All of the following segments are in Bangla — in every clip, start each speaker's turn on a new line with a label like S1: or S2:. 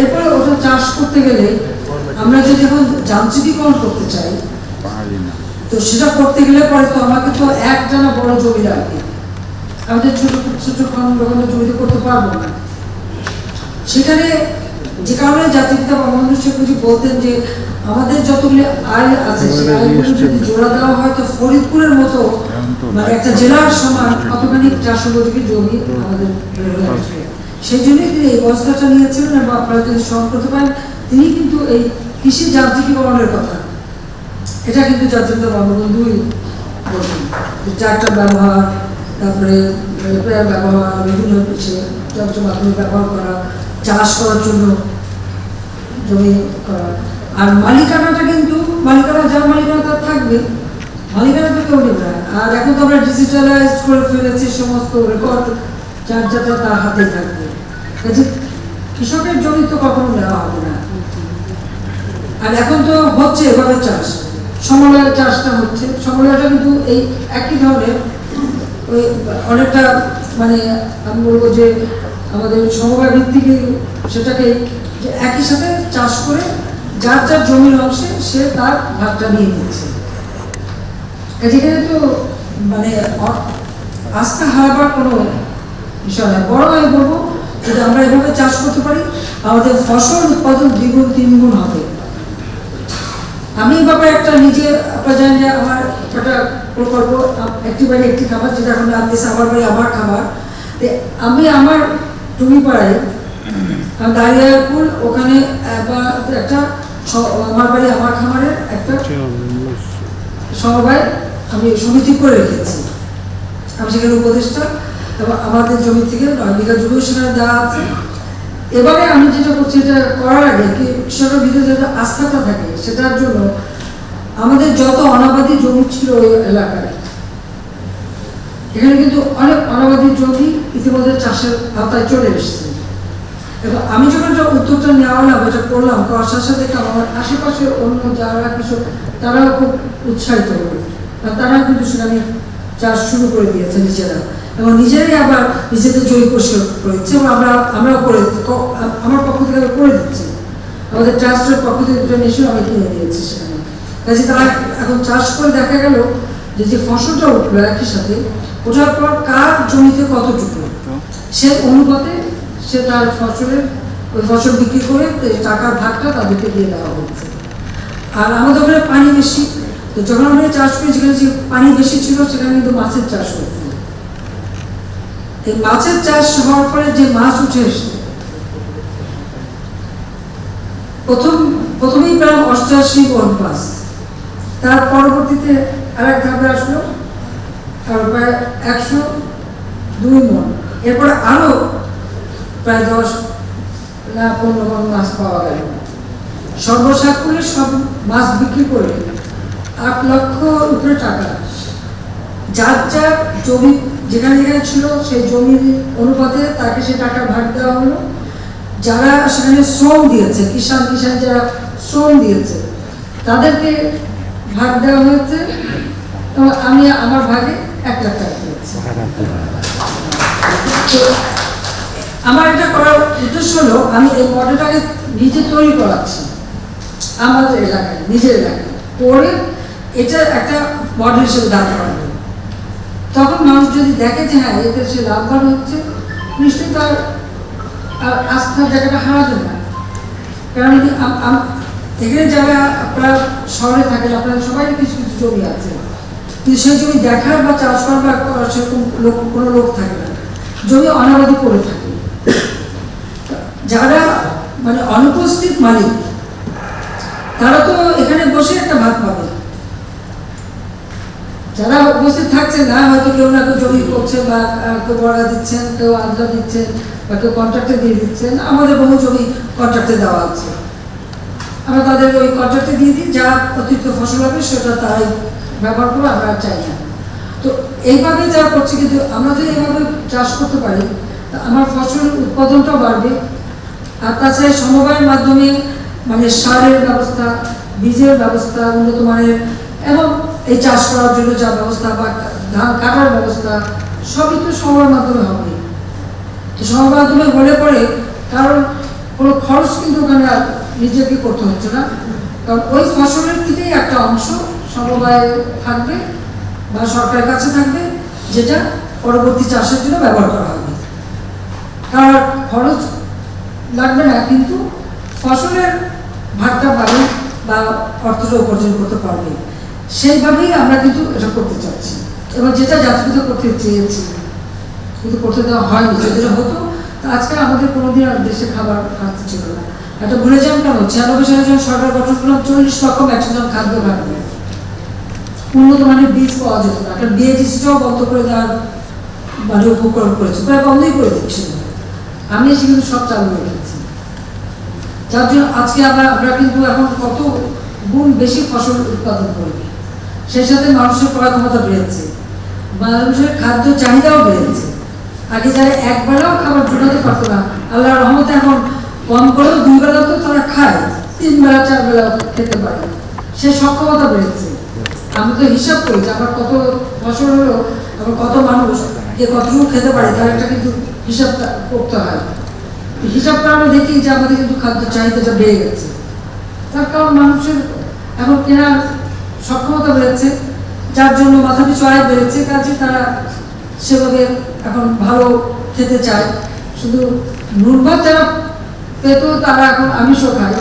S1: এরপরে ওটা চাষ করতে গেলে আমরা যদি এখন যান্ত্রিকীকরণ করতে চাই তো সেটা করতে গেলে পরে তো আমাকে তো এক টানা বড় জমি লাগবে। আমাদের ছোট ছোট রকমের জমিতে করতে পারব না। সেখানে যে কারণে জাতিপিতা বঙ্গবন্ধু শেখ মুজিব বলতেন যে আমাদের যতগুলি আয় আছে সেই আয়গুলো যদি জোড়া দেওয়া হয় তো ফরিদপুরের মতো মানে একটা জেলার সমান কতখানি চাষ উপযোগী জমি আমাদের সেই জন্যই তিনি এই ব্যবস্থাটা নিয়েছিলেন এবং আপনারা যদি স্মরণ করতে পারেন, তিনি কিন্তু এই কৃষি যান্ত্রিকীকরণের কথা। এটা কিন্তু জাতীয় বঙ্গবন্ধুই বলতেন যে ট্রাক্টর ব্যবহার, তারপরে রিপেয়ার ব্যবহার, বিভিন্ন যন্ত্র মাধ্যমে ব্যবহার করা, চাষ করার জন্য জমি করা। আর মালিকানাটা কিন্তু, মালিকানা, যার মালিকানা তার থাকবে, মালিকানা তো কেউ নেবে আর এখন তো আমরা ডিজিটালাইজ করে ফেলেছি, সমস্ত রেকর্ড যার যাতে তার হাতেই থাকবে। কৃষকের জমি তো কখনো নেওয়া হবে না। আর এখন তো হচ্ছে এভাবে চাষ। সমলয়ের চাষটা হচ্ছে। সমলয়টা কিন্তু এই একই ধরনের ওই অনেকটা মানে আমি বলব যে আমাদের সমবায় ভিত্তিক সেটাকে একই সাথে চাষ করে যার যার জমির অংশে সে তার ভাগটা নিয়ে নিচ্ছে। যেখানে তো মানে আস্থা হারাবার কোনো বিষয় বড় আমি বলব যদি আমরা এভাবে চাষ করতে পারি, আমাদের ফসল উৎপাদন দ্বিগুণ, তিনগুণ হবে। আমি বাবা একটা নিজে আপনারা জানেন যে আমার একটা প্রকল্প একটি বাড়ি একটি খাবার যেটা এখন আপনি আমার বাড়ি আমার খাবার আমি আমার টুমি পাড়ায় দাঁড়িয়াপুর ওখানে একটা আমার বাড়ি আমার খামারের একটা সমবায় আমি সমিতি করে রেখেছি। আমি সেখানে উপদেষ্টা। এবং আমাদের জমি থেকে নয় বিঘা জমি সেখানে দেওয়া আছে। এবারে আমি যেটা করছি, এটা করার আগে কি কৃষকের ভিতরে যেটা আস্থাটা থাকে, সেটার জন্য আমাদের যত অনাবাদী জমি ছিল ওই এলাকায়, এখানে কিন্তু অনেক অনাবাদী জমি ইতিমধ্যে চাষের আওতায় চলে এসেছে। এবং আমি যখন এটা উদ্যোগটা নেওয়া হলাম এটা করলাম, করার সাথে সাথে আমার আশেপাশে অন্য যারা কৃষক তারাও খুব উৎসাহিত হলো। তারা কিন্তু সেখানে চাষ শুরু করে দিয়েছে নিজেরা। এবং নিজেরাই আবার নিজেদের জমি পরিষ্কার করেছে এবং আমরা, আমরাও করে আমার পক্ষ থেকে করে দিচ্ছি। আমাদের ট্রাস্টের পক্ষ থেকে দুটো আমি কিনে দিয়েছি সেখানে। কাজে তারা এখন চাষ করে দেখা গেল যে যে ফসলটা উঠল একই সাথে, ওঠার পর কার জমিতে কতটুকু? সে অনুপাতে সে তার ফসলের, ওই ফসল বিক্রি করে টাকার ভাগটা তাদেরকে দিয়ে দেওয়া হচ্ছে। আর আমাদের ওখানে পানি বেশি, তো যখন আমরা চাষ করি, যেখানে যে পানি বেশি ছিল, সেখানে কিন্তু মাছের চাষ এই মাছের চাষ হওয়ার পরে যে মাছ উঠে এসছে প্রথম, প্রথমেই পেলাম অষ্টআশি বন পাস তার পরবর্তীতে আরেক ধাপে আসলো আর প্রায় একশো দুই মন। এরপরে আরও প্রায় দশ না পনেরো মন মাছ পাওয়া গেল। সর্বসাকুল্যে সব মাছ বিক্রি করে আট লক্ষ উপরে টাকা যার যার জমি যেখানে যেখানে ছিল সেই জমির অনুপাতে তাকে সে টাকা ভাগ দেওয়া হলো। যারা সেখানে শ্রম দিয়েছে, কিষাণ কিষাণ যারা শ্রম দিয়েছে, তাদেরকে ভাগ দেওয়া হয়েছে। আমি আমার ভাগে এক লাখ টাকা দিয়েছি। আমার এটা করার উদ্দেশ্য হলো, আমি এই মডেলটাকে নিজে তৈরি করাচ্ছি আমাদের এলাকায়, নিজের এলাকায়। করে এটা একটা মডেল হিসেবে দাঁড় করাবো তখন মানুষ যদি দেখে যে হ্যাঁ এতে সে লাভবান হচ্ছে, নিশ্চয়ই তার আস্থার জায়গাটা হারা হারাবে না। কারণ এখানে যারা আপনারা শহরে থাকেন আপনাদের সবাই কিছু কিছু জমি আছে। কিন্তু সেই জমি দেখার বা চাষ করার বা সেরকম লোক, কোনো লোক থাকে না। জমি অনাবাদি পড়ে থাকে। যারা মানে অনুপস্থিত মালিক, তারা তো এখানে বসে একটা ভাগ পাবে যারা উপস্থিত থাকছে না, হয়তো কেউ না কেউ জমি করছে বা কেউ বড়া দিচ্ছেন, কেউ আড্ডা দিচ্ছেন বা কেউ কন্ট্রাক্টে দিয়ে দিচ্ছেন, আমাদের বহু জমি কন্ট্রাক্টে দেওয়া আছে। আমরা তাদের ওই কন্ট্রাক্টে দিয়ে দিই, যা অতিরিক্ত ফসল হবে সেটা তারাই ব্যবহার করে আমরা চাই না। তো এইভাবে যা করছি, কিন্তু আমরা যদি এইভাবে চাষ করতে পারি আমার ফসল উৎপাদনটাও বাড়বে। আর তাছাড়া সমবায়ের মাধ্যমে মানে সারের ব্যবস্থা, বীজের ব্যবস্থা, উন্নত মানের, এবং এই চাষ করার জন্য যা ব্যবস্থা বা ধান কাটার ব্যবস্থা, সবই তো সময়ের মাধ্যমে হবে। তো সময়ের মাধ্যমে হলে পরে কারণ কোনো খরচ কিন্তু ওখানে নিজেকে করতে হচ্ছে না। কারণ ওই ফসলের থেকেই একটা অংশ সমবায় থাকবে বা সরকারের কাছে থাকবে, যেটা পরবর্তী চাষের জন্য ব্যবহার করা হবে। আর খরচ লাগবে না, কিন্তু ফসলের ভাগটা পাবে বা অর্থটা উপার্জন করতে পারবে। সেইভাবেই আমরা কিন্তু এটা করতে চাচ্ছি। এবং যেটা জাতিগত করতে চেয়েছি, কিন্তু করতে দেওয়া হয়নি। যদি এটা হতো, তা আজকে আমাদের কোনোদিন আর দেশে খাবার খাতে ছিল না। এটা ভুলে যান কেন? ছিয়ানব্বই সালে যখন সরকার গঠন করলাম, চল্লিশ লক্ষ টন খাদ্য ভাগবে উন্নত মানের বীজ পাওয়া যেত না। একটা বিএটিসিটাও বন্ধ করে দেওয়ার মানে উপকরণ করেছে। প্রায় বন্ধই করে দিচ্ছিল আমি এসে কিন্তু সব চালু রেখেছি যার জন্য আজকে আমরা আমরা কিন্তু এখন কত গুণ বেশি ফসল উৎপাদন করি। সেই সাথে মানুষের ক্রয় ক্ষমতা বেড়েছে। মানুষের খাদ্য চাহিদাও বেড়েছে। আগে যারা এক বেলাও খাবার জোটাতে পারতো না আল্লাহ রহমতে এখন কম করেও দুই বেলা তো তারা খায় তিন বেলা চার বেলা খেতে পারে। সে সক্ষমতা বেড়েছে। আমি তো হিসাব করি যে আমার কত ফসল হলো আমার কত মানুষ যে কতটুকু খেতে পারে, তার একটা কিন্তু হিসাব করতে হয়। হিসাবটা আমরা দেখি যে আমাদের কিন্তু খাদ্য চাহিদাটা বেড়ে গেছে। তার কারণ মানুষের এখন কেনার সক্ষমতা বেড়েছে, যার জন্য মাথা পিছু আয় বেড়েছে, কাজে তারা সেভাবে এখন ভালো খেতে চায়। শুধু নুনভাত যারা পেত, তারা এখন আমিষও খায়।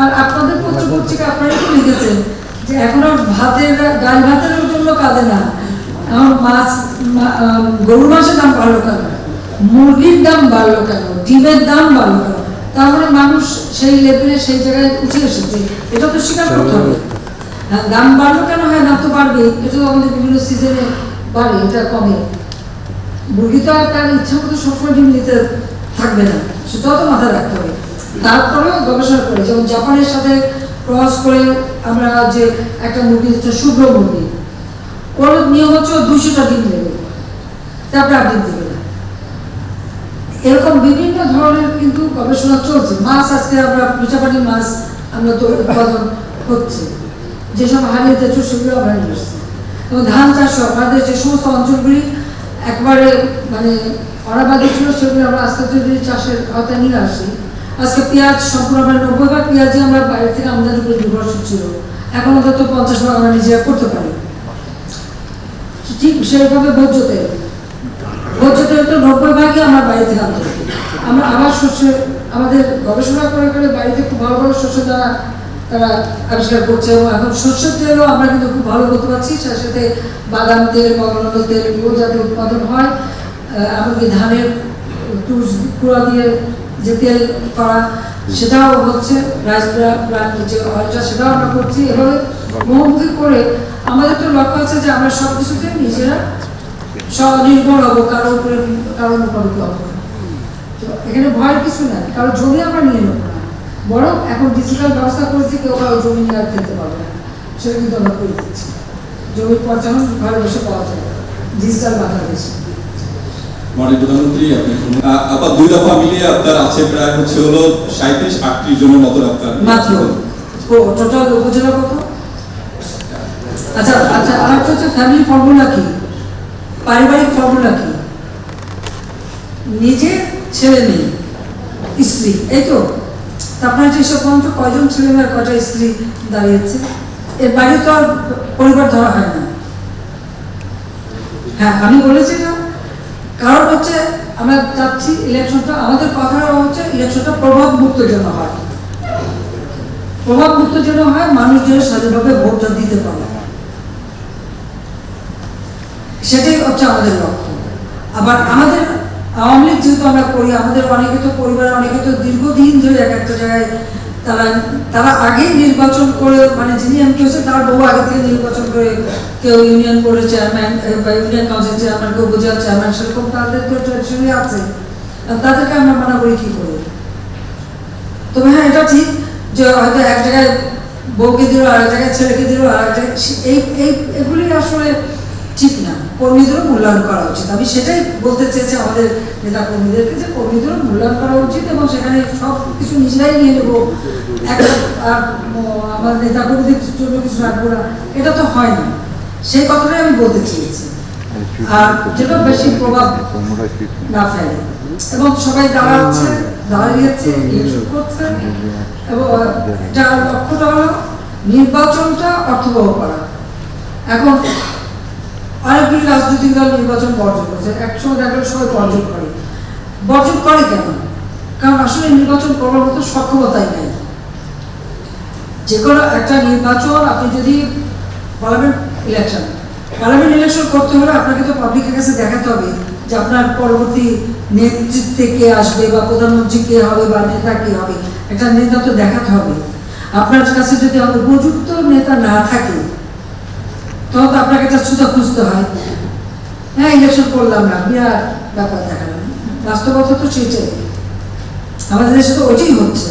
S1: আর আপনাদের পত্র পত্রিকা আপনারা কি লিখেছেন যে এখন আর ভাতের ডাল ভাতের জন্য কাঁদে না। এখন মাছ গরু মাছের দাম বাড়লো কেন? মুরগির দাম বাড়লো কেন? ডিমের দাম বাড়লো কেন? তার মানে মানুষ সেই লেভেলে সেই জায়গায় উঠে এসেছে। এটা তো স্বীকার করতে হবে। দাম বাড়লো কেন? হয় দাম তো বাড়বে। এটা তো আমাদের বিভিন্ন সিজনে বাড়ে, এটা কমে। মুরগি তো আর তার ইচ্ছা মতো সবসময় ডিম নিতে থাকবে না। সেটাও তো মাথায় রাখতে হবে। তারপরেও গবেষণা করে, যেমন জাপানের সাথে ক্রস করে আমরা যে একটা মুরগি শুভ্র মুরগি, ওর নিয়ম হচ্ছে দুশোটা ডিম দেবে। তারপরে আর ডিম দেবে না। এরকম বিভিন্ন ধরনের কিন্তু গবেষণা চলছে। মাছ আজকে আমরা মিঠাপাটি মাছ আমরা তো উৎপাদন হচ্ছে যেসব হারিয়ে যাচ্ছে সেগুলো আমরা নিয়ে আসছি। এবং ধান চাষ আমাদের যে সমস্ত অঞ্চলগুলি একবারে মানে অনাবাদী ছিল, সেগুলো আমরা আস্তে আস্তে চাষের আওতায় নিয়ে আসি। আজকে পেঁয়াজ সম্পূর্ণ আমরা নব্বই ভাগ পেঁয়াজই আমরা বাইরে থেকে আমদানি করে নির্ভরশীল ছিল। এখন অন্তত পঞ্চাশ ভাগ আমরা নিজেরা করতে পারি। ঠিক সেইভাবে ভোজ্য তেল। ভোজ্য তেল তো নব্বই ভাগই আমার বাড়ি থেকে আনতে আমরা আবার শস্যের আমাদের গবেষণা করে করে বাড়িতে খুব ভালো ভালো শস্য দ্বারা তারা আবিষ্কার করছে এবং এখন শস্যের তেলও আমরা কিন্তু খুব ভালো করতে পারছি। তার সাথে বাদাম তেল মগনন্দ তেল এগুলো যাতে উৎপাদন হয় এমনকি ধানের তুষ, কুড়া দিয়ে যে তেল করা, সেটাও হচ্ছে ব্র্যান্ড যে অয়েলটা সেটাও আমরা করছি। এভাবে মুখোমুখি করে আমাদের তো লক্ষ্য আছে যে আমরা সব কিছুতে নিজেরা স্বনির্ভর হব কারোর উপরে কারোর উপরে হব এখানে ভয়ের কিছু নাই কারও জমি আমরা নিয়ে নেব বরং এখন ডিজিটাল ব্যবস্থা করেছি কেউ কারও জমি নিয়ে আর খেতে পারবে না। সেটা কিন্তু আমরা করে দিচ্ছি। জমির পর্যায়ন ঘরে বসে পাওয়া যায় ডিজিটাল বাংলাদেশে।
S2: মাননীয় প্রধানমন্ত্রী আপনি শুনুন। আ- আপাত দুই দফা মিলিয়ে আপনার আছে প্রায় হচ্ছে হলো সাঁত্রিশ আটত্রিশ জনের মতো আপনার
S1: মাত্র। ও টোটাল উপজেলা কত? আচ্ছা আচ্ছা আর হচ্ছে ফ্যামিলি ফর্মুলা কি? পারিবারিক ফর্মুলা কি? নিজে ছেলে মেয়ে স্ত্রী এই তা? আপনার যে সব পর্যন্ত কয়জন ছেলে মেয়ে আর কয়টা স্ত্রী দাঁড়িয়েছে? এর বাইরে তো আর পরিবার ধরা হয় না। হ্যাঁ আমি বলেছি না কারণ হচ্ছে আমরা চাচ্ছি ইলেকশনটা আমাদের কথা হচ্ছে ইলেকশনটা প্রভাব মুক্ত যেন হয়। প্রভাব মুক্ত যেন হয় মানুষ যেন স্বাধীনভাবে ভোটটা দিতে পারে। সেটাই হচ্ছে আমাদের লক্ষ্য। আবার আমাদের আওয়ামী লীগ যেহেতু আমরা করি, আমাদের অনেকে তো পরিবার, অনেকে তো দীর্ঘদিন ধরে এক একটা জায়গায় তারা তারা আগেই নির্বাচন করে মানে যিনি এমপি হয়েছে, তার বহু আগে থেকে নির্বাচন করে কেউ ইউনিয়ন বোর্ডের চেয়ারম্যান বা ইউনিয়ন কাউন্সিল চেয়ারম্যান, কেউ উপজেলা চেয়ারম্যান, সেরকম তাদের তো ট্রেডিশনই আছে। তাদেরকে আমরা মানা করি কি করে? তবে হ্যাঁ এটা ঠিক যে হয়তো এক জায়গায় বউকে দিল আর এক জায়গায় ছেলেকে দিল আর এক জায়গায় এই এই, এগুলি আসলে ঠিক না। কর্মীদেরও মূল্যায়ন করা উচিত। আমি সেটাই বলতে চেয়েছি আমাদের নেতা কর্মীদেরকে যে কর্মীদেরও মূল্যায়ন করা উচিত এবং সেখানে সব কিছু নিজেরাই নিয়ে নেব। আর আমার নেতা কর্মীদের জন্য কিছু রাখব না, এটা তো হয় না। সেই কথাটাই আমি বলতে চেয়েছি। আর যেটা বেশি প্রভাব না ফেলে। এবং সবাই দাঁড়াচ্ছে, দাঁড়িয়েছে করছে। এবং যার লক্ষ্যটা হলো নির্বাচনটা অর্থবহ করা। এখন অনেকগুলি রাজনৈতিক দল নির্বাচন বর্জন করেছে। একসময় দেখা সবাই বর্জন করে। বর্জন করে কেন? কারণ আসলে নির্বাচন করার মতো সক্ষমতাই নেই। যে কোনো একটা নির্বাচন আপনি যদি পার্লামেন্ট ইলেকশন পার্লামেন্ট ইলেকশন করতে হলে আপনাকে তো পাবলিকের কাছে দেখাতে হবে যে আপনার পরবর্তী নেতৃত্বে কে আসবে বা প্রধানমন্ত্রী কে হবে বা নেতা কে হবে। একটা নেতা তো দেখাতে হবে। আপনার কাছে যদি উপযুক্ত নেতা না থাকে তখন তো আপনাকে একটা ছুতা খুঁজতে হয়। হ্যাঁ ইলেকশন করলাম না, বিরাট ব্যাপার দেখালাম বাস্তবতা তো সেটাই। আমাদের দেশে তো ওটাই হচ্ছে।